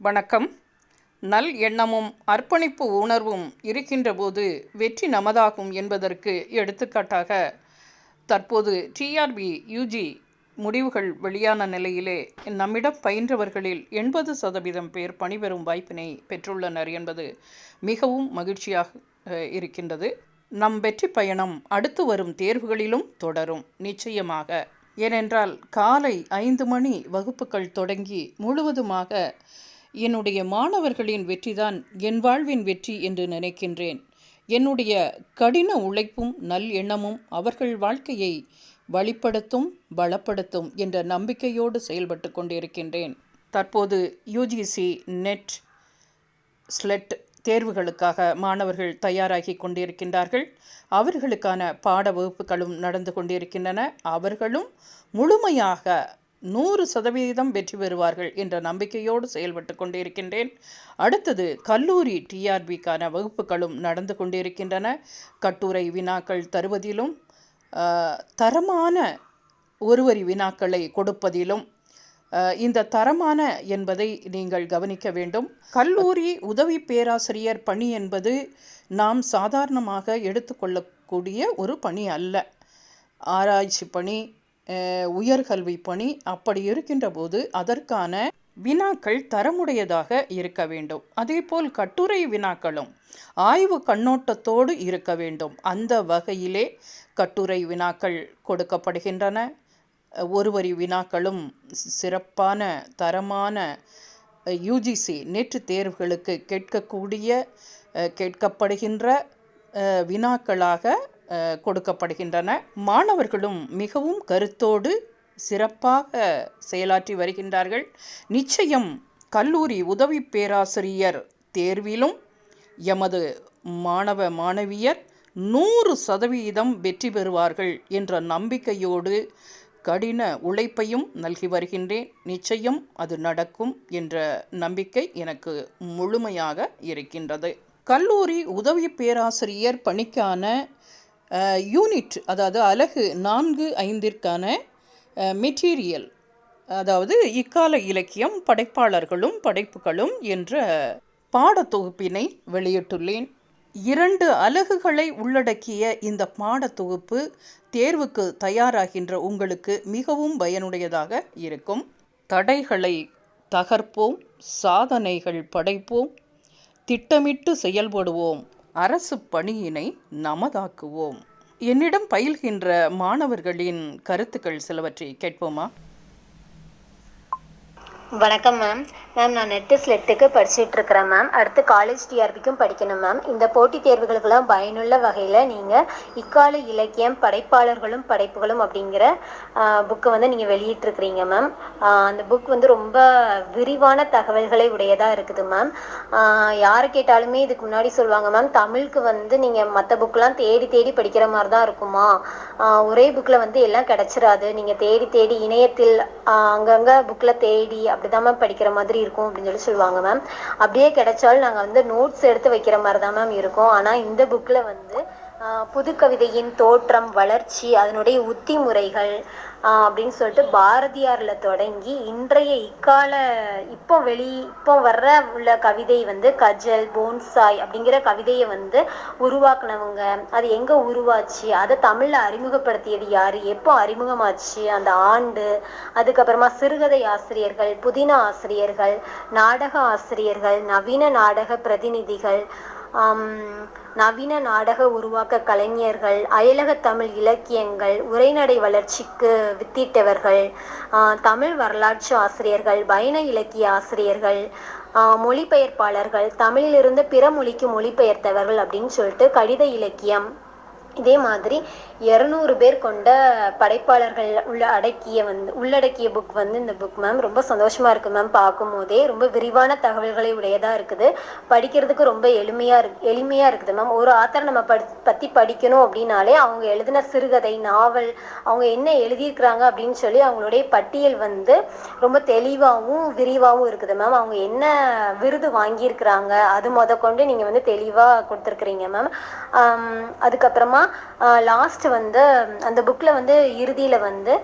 வணக்கம். நல் எண்ணமும் அர்ப்பணிப்பு உணர்வும் இருக்கின்றபோது வெற்றி நமதாகும் என்பதற்கு எடுத்துக்காட்டாக தற்போது டிஆர்பி யூஜி முடிவுகள் வெளியான நிலையிலே நம்மிடம் பயின்றவர்களில் எண்பது சதவீதம் பேர் பணிபெறும் வாய்ப்பினை பெற்றுள்ளனர் என்பது மிகவும் மகிழ்ச்சியாக இருக்கின்றது. நம் வெற்றி பயணம் அடுத்து வரும் தேர்வுகளிலும் தொடரும் நிச்சயமாக. ஏனென்றால் காலை ஐந்து மணி வகுப்புகள் தொடங்கி முழுவதுமாக என்னுடைய மாணவர்களின் வெற்றிதான் என் வாழ்வின் வெற்றி என்று நினைக்கின்றேன். என்னுடைய கடின உழைப்பும் நல் எண்ணமும் அவர்கள் வாழ்க்கையை வழிப்படுத்தும் பலப்படுத்தும் என்ற நம்பிக்கையோடு செயல்பட்டு கொண்டிருக்கின்றேன். தற்போது யூஜிசி நெட் ஸ்லெட் தேர்வுகளுக்காக மாணவர்கள் தயாராகி கொண்டிருக்கின்றார்கள். அவர்களுக்கான பாட வகுப்புகளும் நடந்து கொண்டிருக்கின்றன. அவர்களும் முழுமையாக நூறு சதவீதம் வெற்றி பெறுவார்கள் என்ற நம்பிக்கையோடு செயல்பட்டு கொண்டிருக்கின்றேன். அடுத்தது கல்லூரி டிஆர்பிக்கான வகுப்புகளும் நடந்து கொண்டிருக்கின்றன. கட்டுரை வினாக்கள் தருவதிலும் தரமான ஒருவரி வினாக்களை கொடுப்பதிலும் இந்த தரமான என்பதை நீங்கள் கவனிக்க வேண்டும். கல்லூரி உதவி பேராசிரியர் பணி என்பது நாம் சாதாரணமாக எடுத்துக்கொள்ளக்கூடிய ஒரு பணி அல்ல. ஆராய்ச்சி பணி உயர்கல்வி பணி அப்படி இருக்கின்ற போது அதற்கான வினாக்கள் தரமுடையதாக இருக்க வேண்டும். அதேபோல் கட்டுரை வினாக்களும் ஆய்வு கண்ணோட்டத்தோடு இருக்க வேண்டும். அந்த வகையிலே கட்டுரை வினாக்கள் கொடுக்கப்படுகின்றன. ஒருவரி வினாக்களும் சிறப்பான தரமான யூஜிசி நேற்று தேர்வுகளுக்கு கேட்கக்கூடிய கேட்கப்படுகின்ற வினாக்களாக கொடுக்கப்படுகின்றன. மாணவர்களும் மிகவும் கருத்தோடு சிறப்பாக செயலாற்றி வருகின்றார்கள். நிச்சயம் கல்லூரி உதவி பேராசிரியர் தேர்விலும் எமது மாணவ மாணவியர் நூறு சதவீதம் வெற்றி பெறுவார்கள் என்ற நம்பிக்கையோடு கடின உழைப்பையும் நல்கி வருகின்றேன். நிச்சயம் அது நடக்கும் என்ற நம்பிக்கை எனக்கு முழுமையாக இருக்கின்றது. கல்லூரி உதவி பேராசிரியர் பணிக்கான யூனிட் அதாவது அலகு நான்கு ஐந்திற்கான மெட்டீரியல் அதாவது இக்கால இலக்கியம் படைப்பாளர்களும் படைப்புகளும் என்ற பாடத்தொகுப்பினை வெளியிட்டுள்ளேன். இரண்டு அலகுகளை உள்ளடக்கிய இந்த பாடத்தொகுப்பு தேர்வுக்கு தயாராகின்ற உங்களுக்கு மிகவும் பயனுடையதாக இருக்கும். தடைகளை தகர்ப்போம் சாதனைகள் படைப்போம் திட்டமிட்டு செயல்படுவோம். அரசு பணியினை நமதாக்குவோம். என்னிடம் பயில்கின்ற மாணவர்களின் கருத்துக்கள் சிலவற்றை கேட்போமா? வணக்கம் மேம் மேம் நான் நெட்டு ஸ்லெட்டுக்கு படிச்சுட்டு இருக்கிறேன் மேம் அடுத்து காலேஜ் டிஆர்பிக்கும் படிக்கணும் மேம் இந்த போட்டித் தேர்வுகளுக்கெல்லாம் பயனுள்ள வகையில் நீங்கள் இக்கால இலக்கியம் படைப்பாளர்களும் படைப்புகளும் அப்படிங்கிற புக்கை வந்து நீங்கள் வெளியிட்டிருக்கிறீங்க மேம் அந்த புக் வந்து ரொம்ப விரிவான தகவல்களை உடையதாக இருக்குது மேம் யாரை கேட்டாலுமே இதுக்கு முன்னாடி சொல்லுவாங்க மேம் தமிழுக்கு வந்து நீங்கள் மற்ற புக்கெலாம் தேடி தேடி படிக்கிற மாதிரி தான் இருக்குமா ஒரே புக்கில் வந்து எல்லாம் கிடச்சிராது. நீங்கள் தேடி தேடி இணையத்தில் அங்கங்கே புக்கில் தேடி அப்படிதான் மேம் படிக்கிற மாதிரி இருக்கும் அப்படின்னு சொல்லி சொல்லுவாங்க மேம் அப்படியே கிடைச்சாலும் நாங்கள் வந்து நோட்ஸ் எடுத்து வைக்கிற மாதிரி தான் மேம் இருக்கும். ஆனால் இந்த புக்கில் வந்து புது கவிதையின் தோற்றம் வளர்ச்சி அதனுடைய உத்தி முறைகள் அப்படின்னு சொல்லிட்டு பாரதியாரில் தொடங்கி இன்றைய இக்கால இப்போ வெளி இப்போ வர்ற உள்ள கவிதை வந்து கஜல் போன்சாய் அப்படிங்கிற கவிதையை வந்து உருவாக்குனவங்க. அது எங்கே உருவாச்சு? அதை தமிழில் அறிமுகப்படுத்தியது யார்? எப்போ அறிமுகமாச்சு? அந்த ஆண்டு அதுக்கப்புறமா சிறுகதை ஆசிரியர்கள் புதின ஆசிரியர்கள் நாடக ஆசிரியர்கள் நவீன நாடக பிரதிநிதிகள் நவீன நாடக உருவாக்க கலைஞர்கள் அயலக தமிழ் இலக்கியங்கள் உரைநடை வளர்ச்சிக்கு வித்திட்டவர்கள் தமிழ் வரலாற்று ஆசிரியர்கள் பயண இலக்கிய ஆசிரியர்கள் மொழிபெயர்ப்பாளர்கள் தமிழிலிருந்து பிற மொழிக்கு மொழிபெயர்த்தவர்கள் அப்படின்னு சொல்லிட்டு கடித இலக்கியம் இதே மாதிரி இரநூறு பேர் கொண்ட படைப்பாளர்கள் உள்ள அடக்கிய வந்து உள்ளடக்கிய புக் வந்து இந்த புக் மேம் ரொம்ப சந்தோஷமா இருக்கு மேம் பார்க்கும் போதே ரொம்ப விரிவான தகவல்களை உடையதா இருக்குது. படிக்கிறதுக்கு ரொம்ப எளிமையா இருக்கு எளிமையா இருக்குது மேம் ஒரு ஆத்தர் நம்ம படி பத்தி படிக்கணும் அப்படின்னாலே அவங்க எழுதின சிறுகதை நாவல் அவங்க என்ன எழுதியிருக்கிறாங்க அப்படின்னு சொல்லி அவங்களுடைய பட்டியல் வந்து ரொம்ப தெளிவாகவும் விரிவாகவும் இருக்குது மேம் அவங்க என்ன விருது வாங்கியிருக்கிறாங்க அது முத கொண்டு நீங்க வந்து தெளிவா கொடுத்துருக்குறீங்க மேம் அதுக்கப்புறமா லாஸ்ட் வந்து அந்த புக்ல வந்து இறுதியில வந்து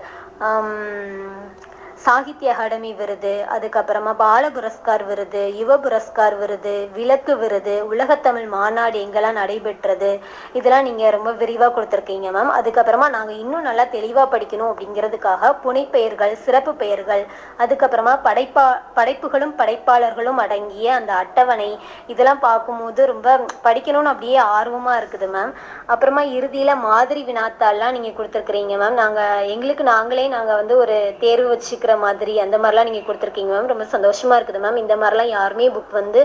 சாகித்ய அகாடமி விருது அதுக்கப்புறமா பால புரஸ்கார் விருது யுவ புரஸ்கார் விருது விளக்கு விருது உலகத்தமிழ் மாநாடு எங்கெல்லாம் நடைபெற்றது இதெல்லாம் நீங்க ரொம்ப விரிவா கொடுத்துருக்கீங்க மேம் அதுக்கப்புறமா நாங்க இன்னும் நல்லா தெளிவா படிக்கணும் அப்படிங்கிறதுக்காக புனைப்பெயர்கள் சிறப்பு பெயர்கள் அதுக்கப்புறமா படைப்பா படைப்புகளும் படைப்பாளர்களும் அடங்கிய அந்த அட்டவணை இதெல்லாம் பார்க்கும்போது ரொம்ப படிக்கணும்னு அப்படியே ஆர்வமா இருக்குது மேம் அப்புறமா இறுதியில மாதிரி வினாத்தாள்லாம் நீங்க கொடுத்துருக்கீங்க மேம் நாங்க எங்களுக்கு நாங்களே நாங்க வந்து ஒரு தேர்வு வச்சுக்கிற மாதிரி அந்த மாதிரிலாம் நீங்க கொடுத்துருக்கீங்க மேம் ரொம்ப சந்தோஷமா இருக்குது மேம் இந்த மாதிரிலாம் யாருமே புக் வந்து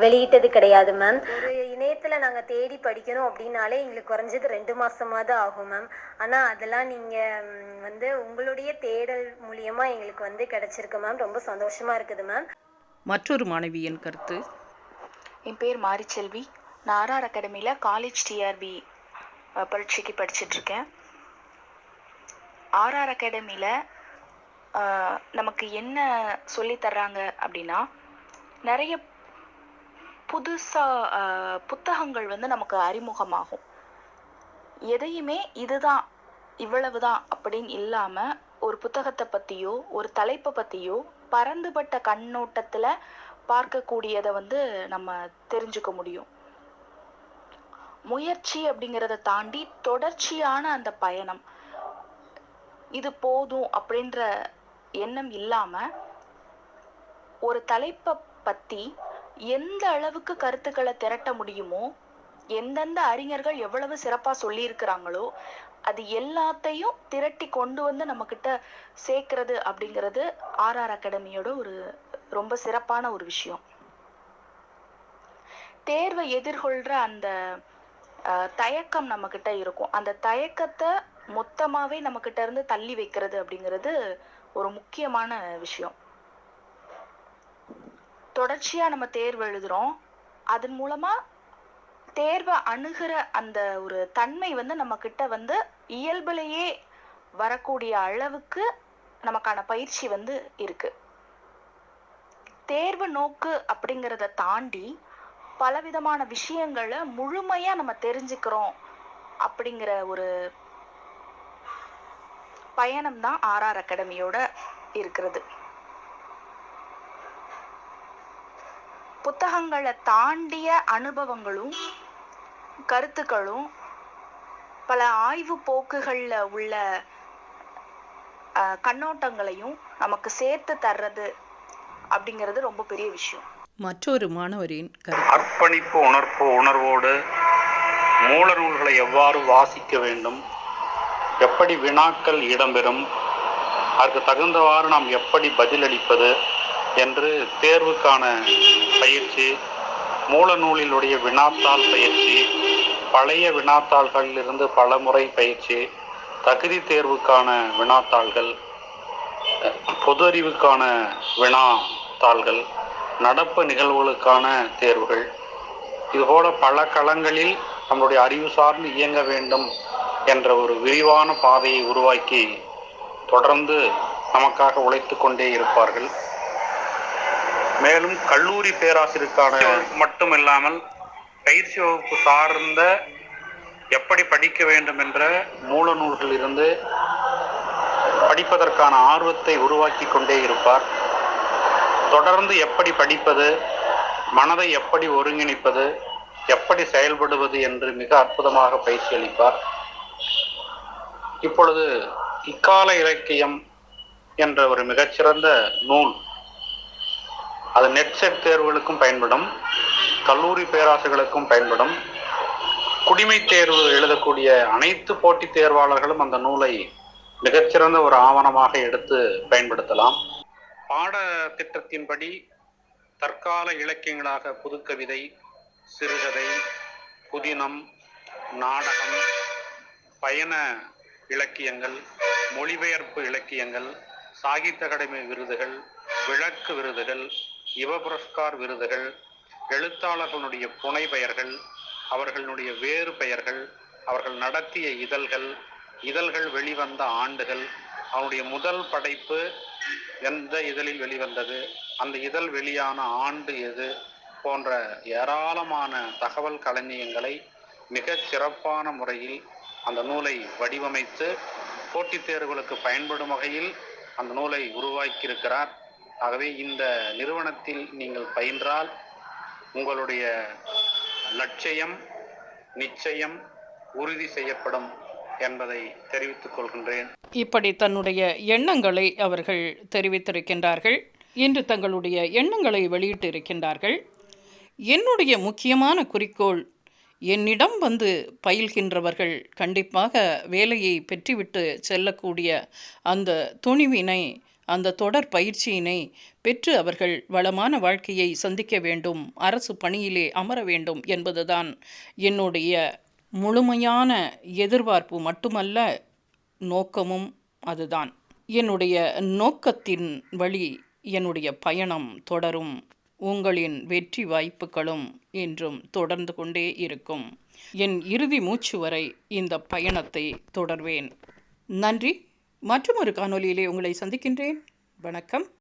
வெளியிட்டது கிடையாது மேம் ஒரு இணையத்துல நாங்க தேடி படிக்கணும் அப்படின்னாலே எங்களுக்கு குறைஞ்சது ரெண்டு மாசமாவது ஆகும் மேம் ஆனா அதெல்லாம் நீங்க ம், வந்து உங்களுடைய தேடல் மூலியமா எங்களுக்கு வந்து கிடைச்சிருக்கு மேம் ரொம்ப சந்தோஷமா இருக்குது மேம் மற்றொரு மாணவியின் கருத்து. என் பேர் மாரிச்செல்வி. நான் ஆர்ஆர் அகாடமியில் காலேஜ் டிஆர்பி பரீட்சைக்கு படிச்சிட்ருக்கேன் ஆர்ஆர் அகாடமியில் நமக்கு என்ன சொல்லி தர்றாங்க அப்படின்னா நிறைய புதுசாக புத்தகங்கள் வந்து நமக்கு அறிமுகமாகும். எதையுமே இதுதான் இவ்வளவுதான் அப்படின்னு இல்லாமல் ஒரு புத்தகத்தை பற்றியோ ஒரு தலைப்பை பற்றியோ பரந்துபட்ட கண்ணோட்டத்தில் பார்க்கக்கூடியதை வந்து நம்ம தெரிஞ்சுக்க முடியும். முயற்சி அப்படிங்கிறத தாண்டி தொடர்ச்சியான அந்த பயணம். இது போதும் அப்படின்ற எண்ணம் இல்லாம ஒரு தலைப்பை பத்தி எந்த அளவுக்கு கருத்துக்களை திரட்ட முடியுமோ எந்தெந்த அறிஞர்கள் எவ்வளவு சிறப்பா சொல்லியிருக்கிறாங்களோ அது எல்லாத்தையும் திரட்டி கொண்டு வந்து நம்ம கிட்ட சேர்க்கறது அப்படிங்கிறது ஆர்ஆர் அகாடமியோட ஒரு ரொம்ப சிறப்பான ஒரு விஷயம். தேர்வை எதிர்கொள்ற அந்த அஹ், தயக்கம் நம்ம கிட்ட இருக்கும். அந்த தயக்கத்தை மொத்தமாவே நம்ம கிட்ட இருந்து தள்ளி வைக்கிறது அப்படிங்கிறது ஒரு முக்கியமான விஷயம். தொடர்ச்சியா நம்ம தேர்வு எழுதுறோம். அதன் மூலமா தேர்வை அணுகிற அந்த ஒரு தன்மை வந்து நம்ம கிட்ட வந்து இயல்புலேயே வரக்கூடிய அளவுக்கு நமக்கான பயிற்சி வந்து இருக்கு. தேர்வு நோக்கு அப்படிங்கிறத தாண்டி பலவிதமான விஷயங்களை முழுமையா நம்ம தெரிஞ்சுக்கிறோம் அப்படிங்கிற ஒரு பயணம் தான் ஆர்ஆர் அகாடமியோட இருக்கிறது. புத்தகங்களை தாண்டிய அனுபவங்களும் கருத்துக்களும் பல ஆய்வு போக்குகள்ல உள்ள அஹ், கண்ணோட்டங்களையும் நமக்கு சேர்த்து தர்றது அப்படிங்கிறது ரொம்ப பெரிய விஷயம். மற்றொரு மாணவரின் அர்ப்பணிப்பு உணர்ப்பு உணர்வோடு மூல நூல்களை எவ்வாறு வாசிக்க வேண்டும்? எப்படி வினாக்கள் இடம்பெறும்? அதற்கு தகுந்தவாறு நாம் எப்படி பதிலளிப்பது? என்று தேர்வுக்கான பயிற்சி மூல நூலினுடைய வினாத்தாள் பயிற்சி பழைய வினாத்தாள்களிலிருந்து பல முறை பயிற்சி தகுதி தேர்வுக்கான வினாத்தாள்கள் பொது அறிவுக்கான வினாத்தாள்கள் நடப்பு நிகழ்வுகளுக்கான தேர்வுகள். இதுபோல பல களங்களில் நம்முடைய அறிவு சார்ந்து இயங்க வேண்டும் என்ற ஒரு விரிவான பாதையை உருவாக்கி தொடர்ந்து நமக்காக உழைத்து கொண்டே இருப்பார்கள். மேலும் கல்லூரி பேராசிரியருக்கான மட்டும் மட்டுமில்லாமல் பயிற்சி வகுப்பு சார்ந்த எப்படி படிக்க வேண்டும் என்ற மூல நூல்களில் இருந்து படிப்பதற்கான ஆர்வத்தை உருவாக்கி கொண்டே இருப்பார். தொடர்ந்து எப்படி படிப்பது மனதை எப்படி ஒருங்கிணைப்பது எப்படி செயல்படுவது என்று மிக அற்புதமாக பயிற்சி அளிப்பார். இப்பொழுது இக்கால இலக்கியம் என்ற ஒரு மிகச்சிறந்த நூல். அது நெட் செட் தேர்வுகளுக்கும் பயன்படும் கல்லூரி பேராசைகளுக்கும் பயன்படும். குடிமை தேர்வு எழுதக்கூடிய அனைத்து போட்டித் தேர்வாளர்களும் அந்த நூலை மிகச்சிறந்த ஒரு ஆவணமாக எடுத்து பயன்படுத்தலாம். பாட திட்டத்தின்படி தற்கால இலக்கியங்களாக புதுக்கவிதை சிறுகதை புதினம் நாடகம் பயண இலக்கியங்கள் மொழிபெயர்ப்பு இலக்கியங்கள் சாகித்ய அகாடமி விருதுகள் விளக்கு விருதுகள் யுவ புரஸ்கார் விருதுகள் எழுத்தாளர்களுடைய புனை பெயர்கள் அவர்களுடைய வேறு பெயர்கள் அவர்கள் நடத்திய இதழ்கள் இதழ்கள் வெளிவந்த ஆண்டுகள் அவனுடைய முதல் படைப்பு எந்த இதழில் வெளிவந்தது அந்த இதழ் வெளியான ஆண்டு எது போன்ற ஏராளமான தகவல் களஞ்சியங்களை மிகச் சிறப்பான முறையில் அந்த நூலை வடிவமைத்து போட்டித் தேர்வுகளுக்கு பயன்படும் வகையில் அந்த நூலை உருவாக்கியிருக்கிறார். ஆகவே இந்த நிறுவனத்தில் நீங்கள் பயின்றால் உங்களுடைய லட்சியம் நிச்சயம் உறுதி செய்யப்படும் என்பதை தெரிவித்துக் கொள்கின்றேன். இப்படி தன்னுடைய எண்ணங்களை அவர்கள் தெரிவித்திருக்கின்றார்கள். இன்று தங்களுடைய எண்ணங்களை வெளியிட்டிருக்கின்றார்கள். என்னுடைய முக்கியமான குறிக்கோள் என்னிடம் வந்து பயில்கின்றவர்கள் கண்டிப்பாக வேலையை பெற்றுவிட்டு செல்லக்கூடிய அந்த துணிவினை அந்த தொடர் பயிற்சியினை பெற்று அவர்கள் வளமான வாழ்க்கையை சந்திக்க வேண்டும் அரசு பணியிலே அமர வேண்டும் என்பதுதான் என்னுடைய முழுமையான எதிர்பார்ப்பு. மட்டுமல்ல நோக்கமும் அதுதான். என்னுடைய நோக்கத்தின் வழி என்னுடைய பயணம் தொடரும். உங்களின் வெற்றி வாய்ப்புகளும் என்றும் தொடர்ந்து கொண்டே இருக்கும். என் இறுதி மூச்சு வரை இந்த பயணத்தை தொடர்வேன். நன்றி. மற்றும் ஒரு காணொலியிலே உங்களை சந்திக்கின்றேன். வணக்கம்.